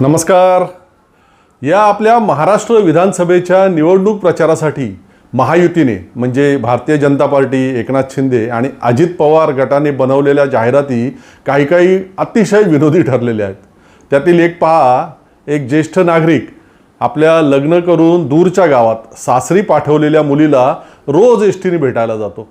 नमस्कार. या आपल्या महाराष्ट्र विधानसभेच्या निवडणूक प्रचारासाठी महायुतीने म्हणजे भारतीय जनता पार्टी एकनाथ शिंदे आणि अजित पवार गटाने बनवलेल्या जाहिराती काही काही अतिशय विनोदी ठरलेल्या आहेत. त्यातील एक पहा एक ज्येष्ठ नागरिक आपल्या लग्न करून दूरच्या गावात सासरी पाठवलेल्या मुलीला रोज एस टीने भेटायला जातो.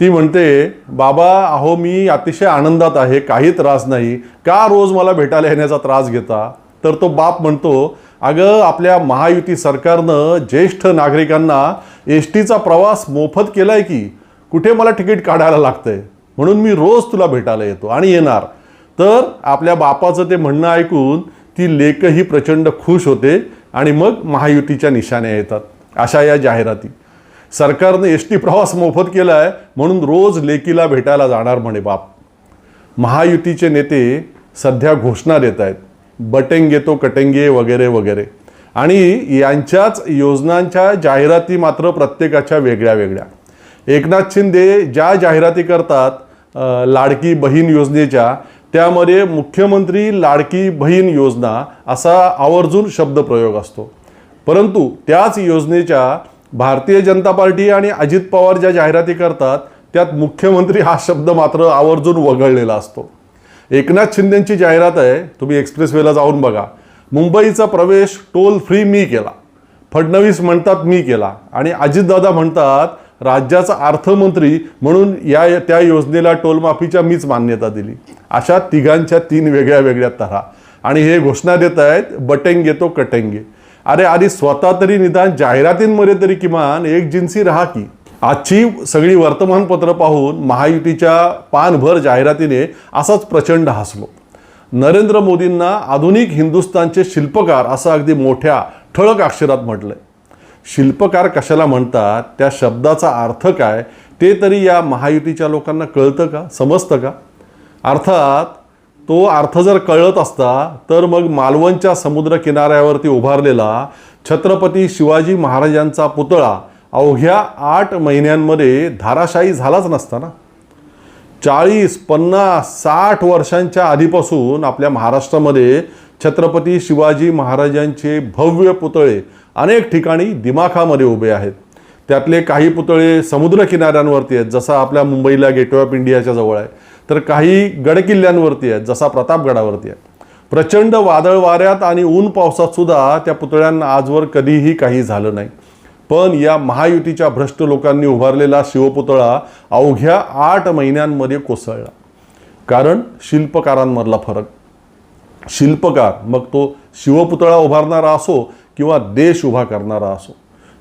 ती म्हणते बाबा अहो मी अतिशय आनंदात आहे काही त्रास नाही. का रोज मला भेटायला येण्याचा त्रास घेता? तर तो बाप म्हणतो अगं आपल्या महायुती सरकारनं ज्येष्ठ नागरिकांना एस टीचा प्रवास मोफत केलाय की कुठे मला तिकीट काढायला लागतंय? म्हणून मी रोज तुला भेटायला येतो आणि येणार. तर आपल्या बापाचं ते म्हणणं ऐकून ती लेकही प्रचंड खुश होते आणि मग महायुतीच्या निशाण्या येतात अशा या जाहिराती. सरकारनं एस टी प्रवास मोफत केला आहे म्हणून रोज लेकीला भेटायला जाणार म्हणे बाप. महायुतीचे नेते सध्या घोषणा देत आहेत बटेंगे तो कटेंगे वगैरे वगैरे. आणि यांच्याच योजनांच्या जाहिराती मात्र प्रत्येकाच्या वेगळ्या वेगळ्या. एकनाथ शिंदे ज्या जाहिराती करतात लाडकी बहीण योजनेच्या त्यामध्ये मुख्यमंत्री लाडकी बहीण योजना असा आवर्जून शब्दप्रयोग असतो. परंतु त्याच योजनेच्या भारतीय जनता पार्टी आणि अजित पवार ज्या जाहिराती करतात त्यात मुख्यमंत्री हा शब्द मात्र आवर्जून वगळलेला असतो. एकनाथ शिंदेची जाहिरात आहे तुम्ही एक्सप्रेसवेला जाऊन बघा. मुंबईचा प्रवेश टोल फ्री मी केला. फडणवीस म्हणतात मी केला. आणि अजितदादा म्हणतात राज्याचा अर्थमंत्री म्हणून या त्या योजनेला टोलमाफीच्या मीच मान्यता दिली. अशा तिघांच्या तीन वेगळ्या वेगळ्या तऱ्हा. आणि हे घोषणा देत आहेत बटेंगे तो कटेंगे. अरे आधी स्वतः तरी निदान जाहिरातींमध्ये तरी किमान एक जिन्सी राहा की. आजची सगळी वर्तमानपत्र पाहून महायुतीच्या पानभर जाहिरातीने असाच प्रचंड हसलो. नरेंद्र मोदींना आधुनिक हिंदुस्थानचे शिल्पकार असं अगदी मोठ्या ठळक अक्षरात म्हटलंय. शिल्पकार कशाला म्हणतात? त्या शब्दाचा अर्थ काय? ते तरी या महायुतीच्या लोकांना कळतं का? समजतं का? अर्थात तो अर्थ जर कळत असता तर मग मालवणच्या समुद्र किनाऱ्यावरती उभारलेला छत्रपती शिवाजी महाराजांचा पुतळा अवघ्या आठ महिन्यांमध्ये धाराशाही झालाच नसता ना चाळीस पन्नास साठ वर्षांच्या आधीपासून आपल्या महाराष्ट्रामध्ये छत्रपती शिवाजी महाराजांचे भव्य पुतळे अनेक ठिकाणी दिमाखामध्ये उभे आहेत. त्यातले काही पुतळे समुद्र किनाऱ्यांवरती आहेत जसा आपल्या मुंबईला गेटवे ऑफ इंडियाच्या जवळ आहे. तर काही गडकिल्ल्यांवरती आहेत जसा प्रतापगडावरती आहे प्रचंड वादळ वाऱ्यात आणि ऊन पावसात सुद्धा त्या पुतळ्यांना आजवर कधीही काही झालं नाही. पण या महायुतीच्या भ्रष्ट लोकांनी उभारलेला शिवपुतळा अवघ्या आठ महिन्यांमध्ये कोसळला. कारण शिल्पकारांमधला फरक. शिल्पकार मग तो शिवपुतळा उभारणारा असो किंवा देश उभा करणारा असो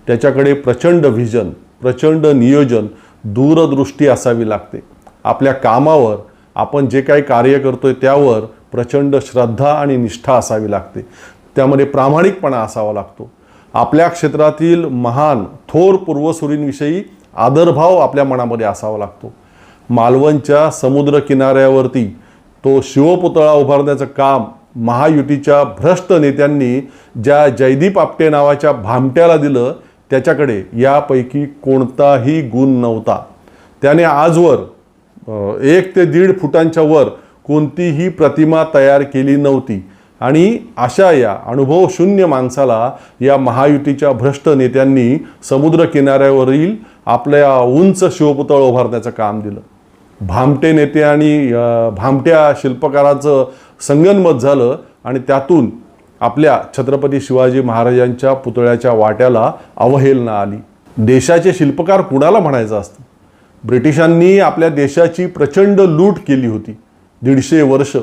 त्याच्याकडे प्रचंड व्हिजन प्रचंड नियोजन दूरदृष्टी असावी लागते. आपल्या कामावर आपण जे काही कार्य करतोय त्यावर प्रचंड श्रद्धा आणि निष्ठा असावी लागते. त्यामध्ये प्रामाणिकपणा असावा लागतो. आपल्या क्षेत्रातील महान थोर पूर्वसुरींविषयी आदरभाव आपल्या मनामध्ये असावा लागतो. मालवणच्या समुद्र किनाऱ्यावरती तो शिवपुतळा उभारण्याचं काम महायुतीच्या भ्रष्ट नेत्यांनी ज्या जयदीप आपटे नावाच्या भामट्याला दिलं त्याच्याकडे यापैकी कोणताही गुण नव्हता. त्याने आजवर एक ते दीड फुटांच्या वर कोणतीही प्रतिमा तयार केली नव्हती. आणि अशा या अनुभव शून्य माणसाला या महायुतीच्या भ्रष्ट नेत्यांनी समुद्र किनाऱ्यावरील आपल्या उंच शिवपुतळ उभारण्याचं काम दिलं. भामटे नेते आणि भामट्या शिल्पकाराचं संगनमत झालं आणि त्यातून आपल्या छत्रपती शिवाजी महाराजांच्या पुतळ्याच्या वाट्याला अवहेलना आली. देशाचे शिल्पकार कुणाला म्हणायचं असतं? ब्रिटिशांनी आपल्या देशाची प्रचंड लूट केली होती. दीडशे वर्ष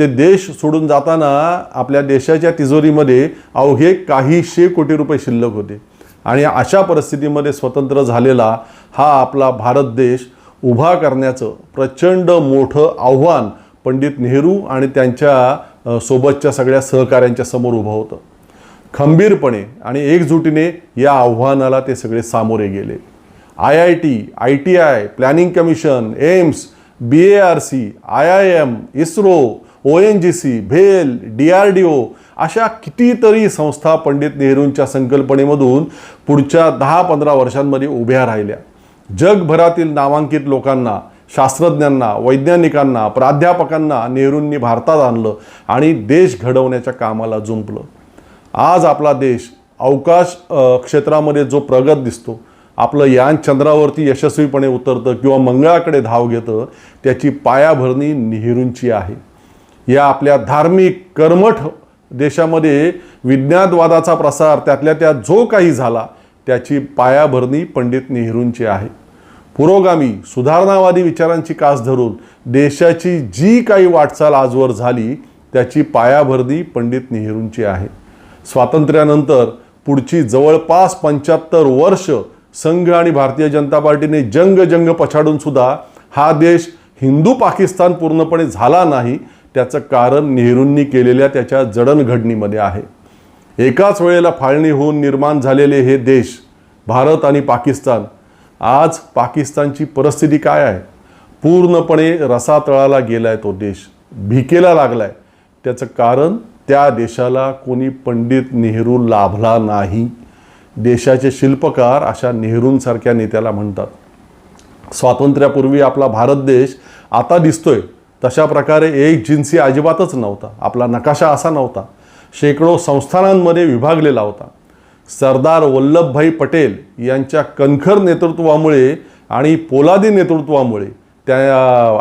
ते देश सोडून जाताना आपल्या देशाच्या तिजोरीमध्ये अवघे काहीशे कोटी रुपये शिल्लक होते. आणि अशा परिस्थितीमध्ये स्वतंत्र झालेला हा आपला भारत देश उभा करण्याचं प्रचंड मोठं आव्हान पंडित नेहरू आणि त्यांच्या सोबतच्या सगळ्या सहकाऱ्यांच्या समोर उभं होतं. खंबीरपणे आणि एकजुटीने या आव्हानाला ते सगळे सामोरे गेले. I I T I T I planning commission AIIMS B A R C I I M ISRO O N G C bhel D R D O अशा कितीतरी संस्था पंडित नेहरूंच्या संकल्पनेमधून पुढच्या दहा पंधरा वर्षांमध्ये उभ्या राहिल्या. जगभरातील नामांकित लोकांना शास्त्रज्ञांना वैज्ञानिकांना प्राध्यापकांना नेहरूंनी भारतात आणलं आणि देश घडवण्याच्या कामाला जुंपलं. आज आपला देश अवकाश क्षेत्रामध्ये जो प्रगत दिसतो आपलं यान चंद्रावरती यशस्वीपणे उतरतं किंवा मंगळाकडे धाव घेतं त्याची पायाभरणी नेहरूंची आहे. या आपल्या धार्मिक कर्मठ देशामध्ये विज्ञानवादाचा प्रसार त्यातल्या त्यात जो काही झाला त्याची पायाभरणी पंडित नेहरूंची आहे. पुरोगामी सुधारणावादी विचारांची कास धरून देशाची जी काही वाटचाल आजवर झाली त्याची पायाभरणी पंडित नेहरूंची आहे. स्वातंत्र्यानंतर पुढची जवळपास पंच्याहत्तर वर्ष संघ आणि भारतीय जनता पार्टीने जंग जंग पछाडून सुद्धा हा देश हिंदू पाकिस्तान पूर्णपणे झाला नाही त्याचं कारण नेहरूंनी केलेल्या त्याच्या जडणघडणीमध्ये आहे. एकाच वेळेला फाळणी होऊन निर्माण झालेले हे देश भारत आणि पाकिस्तान आज पाकिस्तानची परिस्थिती काय आहे? पूर्णपणे रसातळाला गेला आहे तो देश भिकेला लागलाय. त्याचं कारण त्या देशाला कोणी पंडित नेहरू लाभला नाही. देशाचे शिल्पकार अशा नेहरूंसारख्या नेत्याला म्हणतात. स्वातंत्र्यापूर्वी आपला भारत देश आता दिसतोय. तशा प्रकारे एक जिन्सी अजिबातच नव्हता. आपला नकाशा असा नव्हता. शेकडो संस्थानांमध्ये विभागलेला होता. सरदार वल्लभभाई पटेल यांच्या कणखर नेतृत्वामुळे आणि पोलादी नेतृत्वामुळे त्या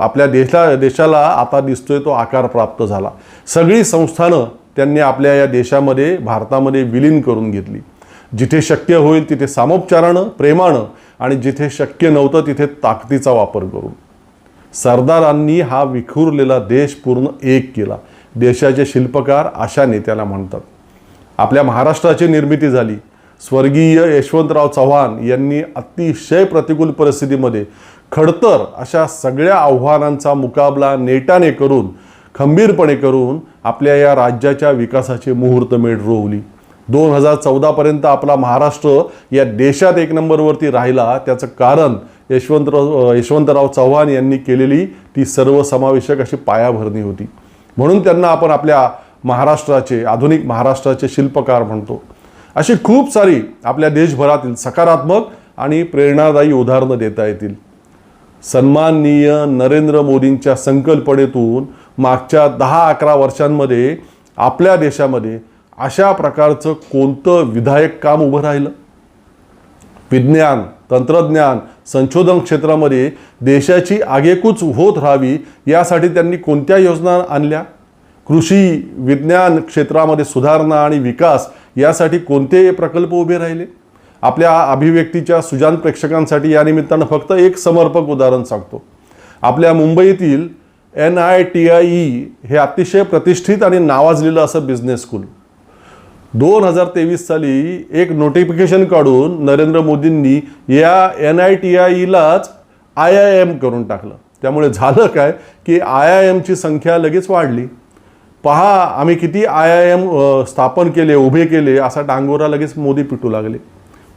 आपल्या देशा देशाला आता दिसतोय तो आकार प्राप्त झाला. सगळी संस्थानं त्यांनी आपल्या या देशामध्ये भारतामध्ये विलीन करून घेतली. जिथे शक्य होईल तिथे सामोपचारानं प्रेमानं आणि जिथे शक्य नव्हतं तिथे ताकदीचा वापर करून. सरदारांनी हा विखुरलेला देश पूर्ण एक केला. देशाचे शिल्पकार अशा नेत्याला म्हणतात. आपल्या महाराष्ट्राची निर्मिती झाली. स्वर्गीय यशवंतराव चव्हाण यांनी अतिशय प्रतिकूल परिस्थितीमध्ये खडतर अशा सगळ्या आव्हानांचा मुकाबला नेटाने करून खंबीरपणे करून आपल्या या राज्याच्या विकासाची मुहूर्तमेढ रोवली दोन हजार चौदापर्यंत आपला महाराष्ट्र या देशात एक नंबरवरती राहिला. त्याचं कारण यशवंतराव यशवंतराव चव्हाण यांनी केलेली ती सर्वसमावेशक अशी पायाभरणी होती. म्हणून त्यांना आपण आपल्या महाराष्ट्राचे आधुनिक महाराष्ट्राचे शिल्पकार म्हणतो. अशी खूप सारी आपल्या देशभरातील सकारात्मक आणि प्रेरणादायी उदाहरणं देता येतील. सन्माननीय नरेंद्र मोदींच्या संकल्पनेतून मागच्या दहा अकरा वर्षांमध्ये आपल्या देशामध्ये अशा प्रकारचं कोणतं विधायक काम उभं राहिलं? विज्ञान तंत्रज्ञान संशोधन क्षेत्रामध्ये देशाची आगेकूच होत राहावी यासाठी त्यांनी कोणत्या योजना आणल्या? कृषी विज्ञान क्षेत्रामध्ये सुधारणा आणि विकास यासाठी कोणते प्रकल्प उभे राहिले? आपल्या अभिव्यक्तीच्या सुजान प्रेक्षकांसाठी या निमित्तानं फक्त एक समर्पक उदाहरण सांगतो. आपल्या मुंबईतील N I T I E हे अतिशय प्रतिष्ठित आणि नावाजलेलं असं बिझनेस स्कूल दोन हजार तेवीस साली एक नोटिफिकेशन काढून नरेंद्र मोदींनी या एन आय टी आय ईलाच आय आय एम करून टाकलं. त्यामुळे झालं काय की आय आय एमची संख्या लगेच वाढली. पहा आम्ही किती आय आय एम स्थापन केले उभे केले असा डांगोरा लगेच मोदी पिटू लागले.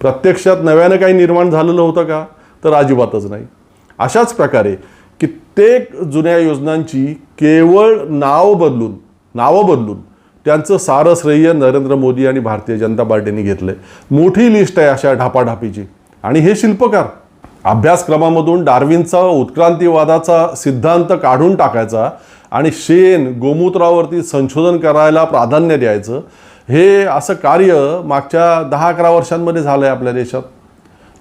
प्रत्यक्षात नव्यानं काही निर्माण झालेलं होतं का? तर अजिबातच नाही. अशाच प्रकारे कित्येक जुन्या योजनांची केवळ नाव बदलून नावं बदलून त्यांचं सारं श्रेय नरेंद्र मोदी आणि भारतीय जनता पार्टीने आहे मोठी लिस्ट आहे अशा ढापाढापीची. आणि हे शिल्पकार अभ्यासक्रमामधून डार्विनचा उत्क्रांतीवादाचा सिद्धांत काढून टाकायचा आणि शेण गोमूत्रावरती संशोधन करायला प्राधान्य द्यायचं हे असं कार्य मागच्या दहा अकरा वर्षांमध्ये झालं आहे आपल्या देशात.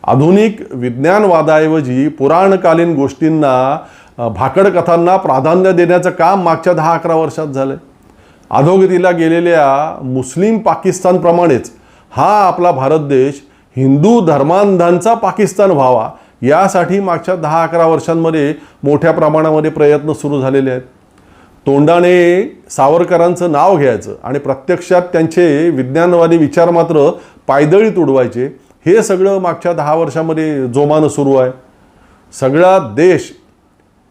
आधुनिक विज्ञानवादाऐवजी पुराणकालीन गोष्टींना भाकड कथांना प्राधान्य देण्याचं काम मागच्या दहा अकरा वर्षात झालं आहे अधोगतीला गेलेल्या मुस्लिम पाकिस्तानप्रमाणेच हा आपला भारत देश हिंदू धर्मांधांचा पाकिस्तान व्हावा यासाठी मागच्या दहा अकरा वर्षांमध्ये मोठ्या प्रमाणामध्ये प्रयत्न सुरू झालेले आहेत. तोंडाने सावरकरांचं नाव घ्यायचं आणि प्रत्यक्षात त्यांचे विज्ञानवादी विचार मात्र पायदळीत उडवायचे हे सगळं मागच्या दहा वर्षामध्ये जोमानं सुरू आहे. सगळा देश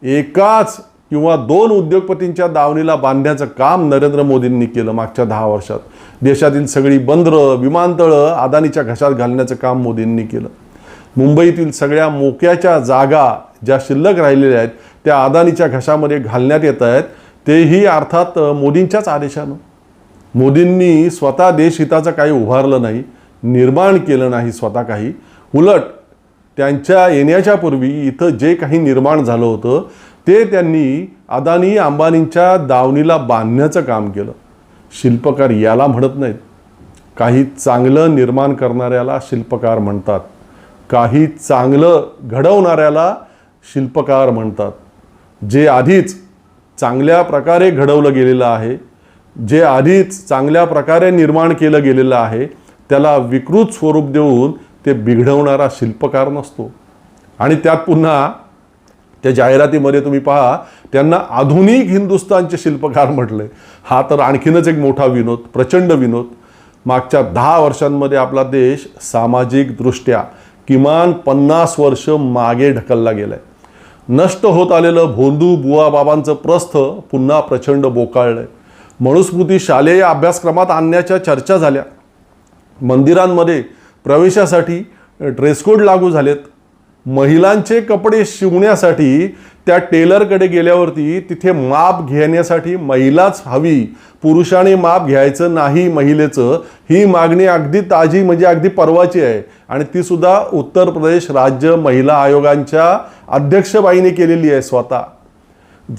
एकाच किंवा दोन उद्योगपतींच्या दावणीला बांधण्याचं काम नरेंद्र मोदींनी केलं मागच्या दहा वर्षात. देशातील सगळी बंदरं विमानतळं अदानीच्या घशात घालण्याचं काम मोदींनी केलं. मुंबईतील सगळ्या मोक्याच्या जागा ज्या शिल्लक राहिलेल्या आहेत त्या अदानीच्या घशामध्ये घालण्यात येत आहेत तेही अर्थात मोदींच्याच आदेशानं. मोदींनी स्वतः देशहिताचं काही उभारलं नाही निर्माण केलं नाही स्वतः काही. उलट त्यांच्या येण्याच्या पूर्वी इथं जे काही निर्माण झालं होतं ते त्यांनी अदानी अंबानींच्या दावणीला बांधण्याचं काम केलं. शिल्पकार याला म्हणत नाहीत. काही चांगलं निर्माण करणाऱ्याला शिल्पकार म्हणतात. काही चांगलं घडवणाऱ्याला शिल्पकार म्हणतात. जे आधीच चांगल्या प्रकारे घडवलं गेलेलं आहे जे आधीच चांगल्या प्रकारे निर्माण केलं गेलेलं आहे त्याला विकृत स्वरूप देऊन ते बिघडवणारा शिल्पकार नसतो. आणि त्यात पुन्हा त्या जाहिरातीमध्ये तुम्ही पहा त्यांना आधुनिक हिंदुस्थानचे शिल्पकार म्हटले. हा तर आणखीनच एक मोठा विनोद प्रचंड विनोद. मागच्या दहा वर्षांमध्ये आपला देश सामाजिकदृष्ट्या किमान पन्नास वर्ष मागे ढकलला गेलाय. नष्ट होत आलेलं भोंदू बुवा बाबांचं प्रस्थ पुन्हा प्रचंड बोकाळलंय. मनुस्मृती शालेय अभ्यासक्रमात आणण्याच्या चर्चा झाल्या. मंदिरांमध्ये प्रवेशासाठी ड्रेस कोड लागू झालेत. महिलांचे कपडे शिवण्यासाठी त्या टेलरकडे गेल्यावरती तिथे माप घेण्यासाठी महिलाच हवी. पुरुषाने माप घ्यायचं नाही महिलेचं. ही मागणी अगदी ताजी म्हणजे अगदी परवाची आहे. आणि ती सुद्धा उत्तर प्रदेश राज्य महिला आयोगांच्या अध्यक्षबाईने केलेली आहे स्वतः.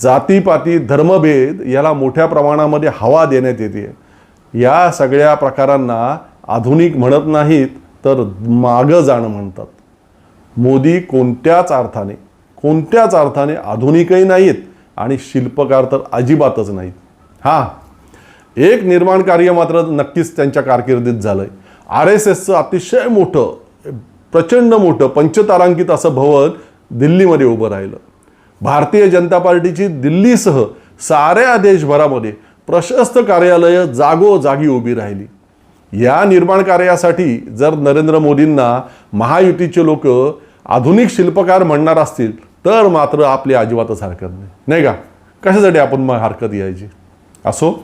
जातीपाती धर्मभेद याला मोठ्या प्रमाणामध्ये हवा देण्यात येते. या सगळ्या प्रकारांना आधुनिक म्हणत नाहीत तर मागं जाणं म्हणतात. मोदी कोणत्याच अर्थाने कोणत्याच अर्थाने आधुनिकही नाहीत आणि शिल्पकार तर अजिबातच नाहीत. हां एक निर्माण कार्य मात्र नक्कीच त्यांच्या कारकिर्दीत झालंय. आर एस एसचं अतिशय मोठं प्रचंड मोठं पंचतारांकित असं भवन दिल्लीमध्ये उभं राहिलं. भारतीय जनता पार्टीची दिल्लीसह साऱ्या देशभरामध्ये प्रशस्त कार्यालयं जागोजागी उभी राहिली. या निर्माण कार्यासाठी जर नरेंद्र मोदींना महायुतीचे लोक आधुनिक शिल्पकार म्हणणार असतील तर मात्र आपली अजिबातच हरकत नाही. नाही का? कशासाठी आपण मग हरकत यायची असो?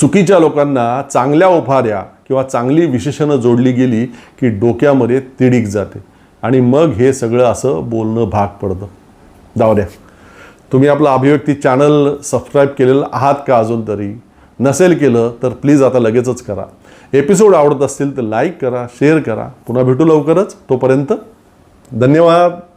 चुकीच्या लोकांना चांगल्या उभाऱ्या किंवा चांगली विशेषणं जोडली गेली की डोक्यामध्ये तिडीक जाते. आणि मग हे सगळं असं बोलणं भाग पडतं. जाऊ द्या. तुम्ही आपलं अभिव्यक्ती चॅनल सबस्क्राईब केलेलं आहात का अजून तरी? नसेल केलं तर प्लीज आता लगेचच करा. एपिसोड आवडत असतील तर लाईक करा शेअर करा. पुन्हा भेटू लवकरच. तोपर्यंत धन्यवाद.